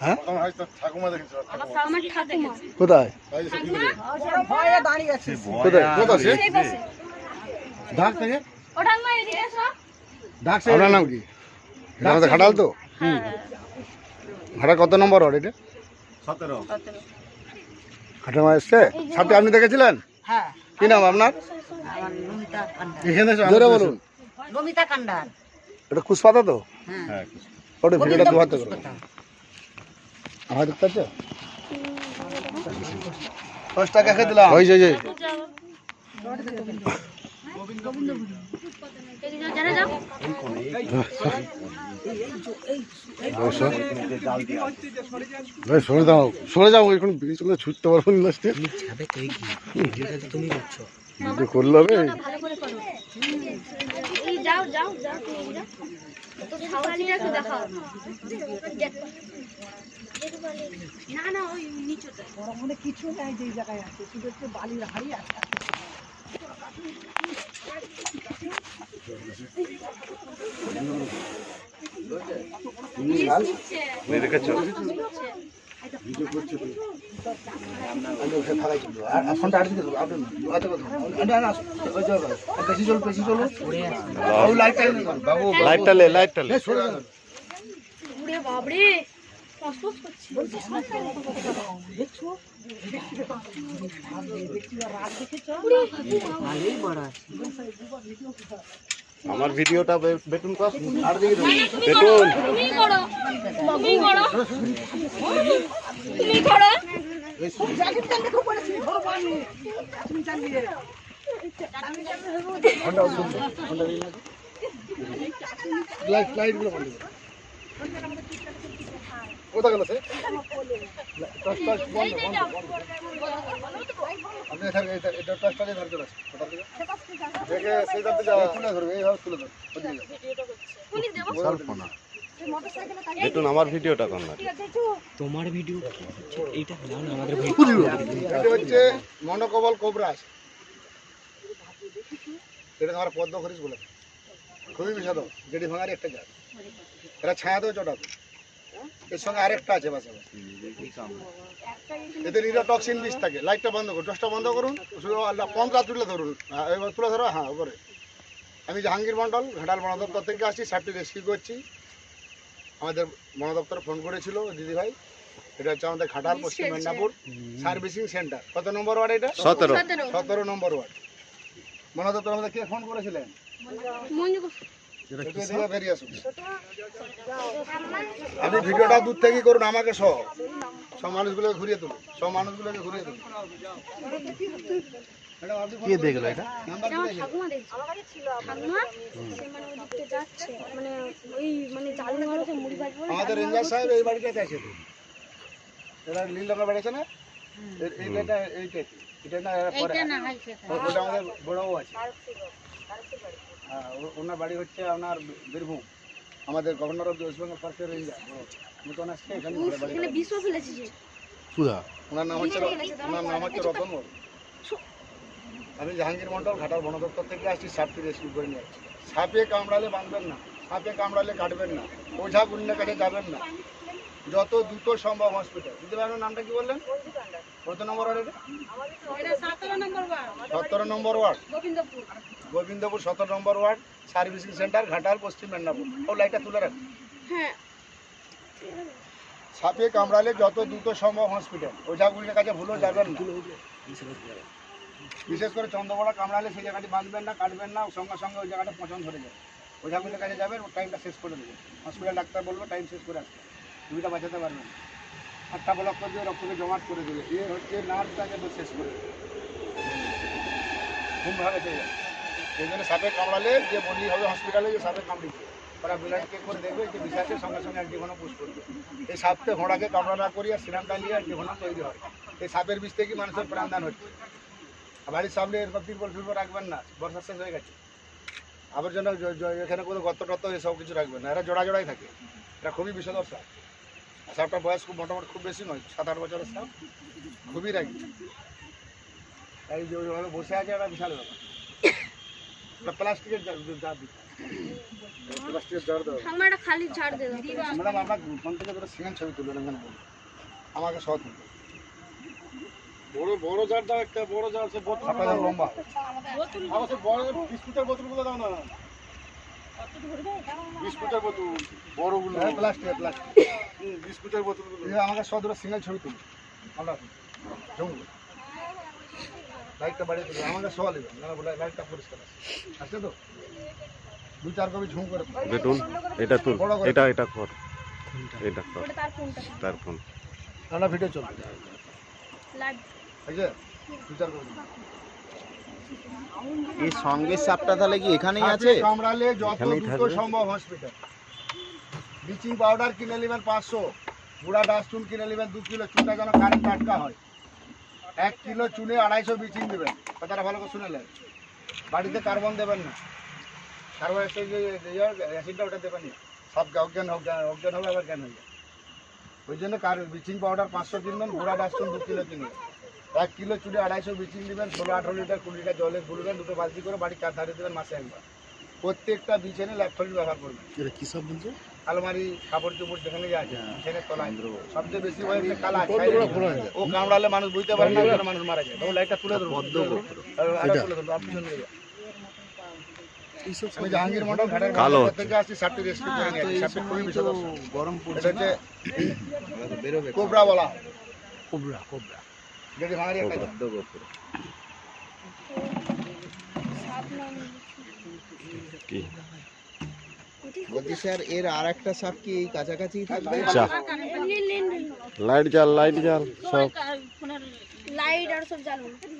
হ্যাঁ? কোথায়? আপনার নাম কি? খাটাল তো হ্যাঁ। খাটা কত নম্বর ওয়ার্ড এটা? এসছে? সাথে আপনি দেখেছিলেন? হ্যাঁ। কি নাম আপনার? জোরে বলুন। এটা কুশপাতা তো? হ্যাঁ। ওটা ভিডিওটা দু হাতে? আমার দেখতে পাচ্ছ দশ টাকা খেয়ে দিলাম। ওই যে যে। এদিকে যাও সরে দাও সরে যাও এখন করে ছুটতে পারব না লাস্টে। ভিডিও করলে হবে। যাও যাও যাও না না ওই নিচুটা বড়মনে কিছু নাই যেই জায়গায় আছে শুধু একটু বালির হাড়ি আছে বাবু লাইটটা লে লাইটটা লে বাবরে আমার ভিডিওটা বেটুন আর দিকে বেটুন। তুমি করো। তুমি করো। তুমি করো। লাইট লাইটগুলো বন্ধ গেল সে আপনি এখানে এটা এটা টর্চটা দিয়ে ধরে চলে আসুন কোথা থেকে দেখে সেই যাতে যাওয়া তুলে ধরবে এইভাবে তুলে ধরবে দেবো। আমার ভিডিওটা কর না তোমার ভিডিও এইটা না এটা হচ্ছে মনোকবল কোবরাস এটা তোমার পদ্ম খরিস বলে। খুবই বিষাদ জেডি ভাঙার একটা জাত। এরা ছায়াতেও চটাবে এর সঙ্গে আরেকটা আছে পাশাপাশি এতে নিরোটক্সিন বিষ থাকে। লাইটটা বন্ধ করুন টসটা বন্ধ করুন পমটা তুলে ধরুন। হ্যাঁ, এবার তুলে ধরো হ্যাঁ উপরে। আমি জাহাঙ্গীর মণ্ডল ঘাটাল বন দপ্তর থেকে আসছি সাপটি রেস্কিউ করছি। আমাদের বন দপ্তরে ফোন করেছিল দিদিভাই। এটা হচ্ছে আমাদের ঘাটাল পশ্চিম মেদিনীপুর সার্ভিসিং সেন্টার কত নম্বর ওয়ার্ড এটা? সতেরো। সতেরো। সতেরো নম্বর ওয়ার্ড। বন দপ্তর আমাদের কে ফোন করেছিলেন? আপনি ভিডিওটা দূর থেকেই করুন আমাকে সহ। সব মানুষগুলোকে ঘুরিয়ে তুলুন সব মানুষগুলোকে ঘুরিয়ে তুলুন। কে দেখল এটা? মানে ওই দিকতে যাচ্ছে মানে ওই মানে আমাদের রেঞ্জার সাহেব এই বাড়িটাতে আছে তো। এরা নীল রঙের বাড়ি আছে না? এইটা এইটা এটা না পরে ওটা আমাদের বড় বউ আছে। হ্যাঁ ওনার বাড়ি হচ্ছে আপনার বীরভূম। আমাদের গভর্নর অফ ওয়েস্ট বেঙ্গল ফরেস্টের রেঞ্জার নতুন আসছে এখানে ফেলেছে ওনার নাম হচ্ছে ওনার নাম হচ্ছে রতন আমি জাহাঙ্গীর মন্ডল ঘাটাল বন দপ্তর থেকে আসছি সাপটি রেস্কিউ করে নিয়ে আসছি সাপে কামড়ালে বাঁধবেন না সাপে কামড়ালে কাটবেন না ওঝা গুন্ডের কাছে যাবেন না। যত দ্রুত সম্ভব হসপিটাল দিদি ভাই নামটা কি বললেন? কত নম্বর ওয়ার্ড। সতেরো নম্বর ওয়ার্ড। গোবিন্দপুর। সতেরো number ward servicing centre Ghatal Paschim Medinipur. ও লাইটটা তুলে রাখুন। হ্যাঁ। সাপে কামড়ালে যত দ্রুত সম্ভব হসপিটাল ওঝা গুন্ডের কাছে ভুলেও যাবেন না। বিশেষ করে চন্দ্রবড়া কামড়ালে সেই জায়গাটি বাঁধবেন না কাটবেন না সঙ্গে সঙ্গে ওই জায়গাটা পছন্দ ধরে যাবে। ওঝা গুন্ডের কাছে যাবেন ও টাইমটা শেষ করে দেবেন। হসপিটাল ডাক্তার বলব টাইম শেষ করে আসবে। রুগীটা বাঁচাতে পারবে না। একটা ব্লক করে দিয়ে রক্তকে জমাট করে দেবে এ হচ্ছে নার্ভটাকে শেষ করে দেবে ঘুম ভাবে চলে সেই জন্য সাপে কামড়ালে যে বলি হবে হসপিটালে যে সাপে কামড়িছে ওরা ব্লাড চেক করে দেখবে যে বিষ সঙ্গে সঙ্গে সঙ্গে অ্যান্টিভেনম পুশ করবে এই সাপকে ঘোড়াকে কামড়া করি আর সিনামটা নিয়ে অ্যান্টিভেনম তৈরি হয়। এই সাপের বিষ থেকে মানুষের প্রাণদান হচ্ছে। বাড়ির সামনে এরকম তিরপল ফিরপল রাখবেন না। বর্ষা শেষ হয়ে গেছে। আবর্জনা জ- জ- এখানে কোনো গত টত্ত এসব কিছু রাখবেন না। এরা জোড়া জোড়াই থাকে। এটা খুবই বিষধর সাপ আর সাপটার বয়স খুব মোটামুটি খুব বেশি নয় সাত আট বছরের সাপ খুবই রাগি। এই যে ওইভাবে বসে আছে একটা বিশাল ব্যাপার। ওটা প্লাস্টিকের জার প্লাস্টিকের ঝাড় দাও ঠাম্মা একটা খালি ঝাড় দিয়ে দাও। ম্যাডাম আপনার ফোন থেকে দুটো সিঙ্গেল ছবি তুলবেন এখানে বলুন আমাকে সহ বড় বড় জার দাও একটা বড় জার সে বোতল আপনাদের লম্বা। বড় বিস্কুটের বোতলগুলো দাও না। বিস্কুটের বোতল। বড়গুলো। হ্যাঁ প্লাস্টিক প্লাস্টিক হুম, বিস্কুটের বোতলগুলো। এই আমাকে সহ দুটো সিঙ্গেল ছবি তুলুন আমরা জমুন লাইটটা বাড়িয়ে তুলবে আমাকে সহ নেবেন না বলে লাইটটা পরিষ্কার আছে। আছে তো? দু চার কপি ঝুম করে। বেটুন এটা তুল। বড় এটা এটা কর। এটা কর। তার ফোন। নানা ভিডিও চলবে। লাইট। ঠিক আছে দু চার তুলুন। এই সঙ্গের সাপটা তাহলে কি এখানেই আছে? কামড়ালে যত দ্রুত সম্ভব হসপিটাল ব্লিচিং পাউডার কিনে নেবেন পাঁচশো গুঁড়া ডাস্টুন কিনে নেবেন দু কিলো চুনটা যেন কারেন্ট টাটকা হয়। এক কিলো চুনে আড়াইশো ব্লিচিং দেবেন কথাটা ভালো করে শুনে নেন। বাড়িতে কার্বন দেবেন না। কার্বন অ্যাসিডটা ওটা দেবেন না। সব অজ্ঞান অজ্ঞান অজ্ঞান হবে আবার জ্ঞান হয়ে যায়। ওই জন্য কার ব্লিচিং পাউডার পাঁচশো কিনবেন গুঁড়া ডাস্টুন দু কিলো কিনবেন। এক কিলো চুনে আড়াইশো ব্লিচিং দিবেন ষোলো আঠারো লিটার কুড়ি লিটার জলে গুলবেন দুটো বালতি করে বাড়ি চার ধারে দেবেন মাসে একবার। প্রত্যেকটা বিছানে ল্যাপটপ ব্যবহার করবেন। এটা কি সব বলছো? আলমারি কাপড় চোপড় যেখানে যা আছে বিছানের তলায়। সবচেয়ে বেশি ভয় কালা ও কামড়ালে মানুষ বুঝতে পারে না মানুষ মারা যায়। তখন লাইটটা তুলে ধরবো তুলে ধরুন আপনি শুনে। জাহাঙ্গীর মন্ডল কালো থেকে আসছি সাপটি রেস্কিউ করে নিয়ে আসছি খুবই বিষদর্শক গরম পড়ছে। কোবরা বলা হয়। Cobra cobra. যদি ভাঙারি একটা পদ্ম গোত্র সাপ নাম কি বলছি স্যার এর আর একটা সাপ কি এই কাছাকাছি থাকবে যা নীল নীল লাইট জ্বাল লাইট জ্বাল সব লাইট আর সব জ্বালানো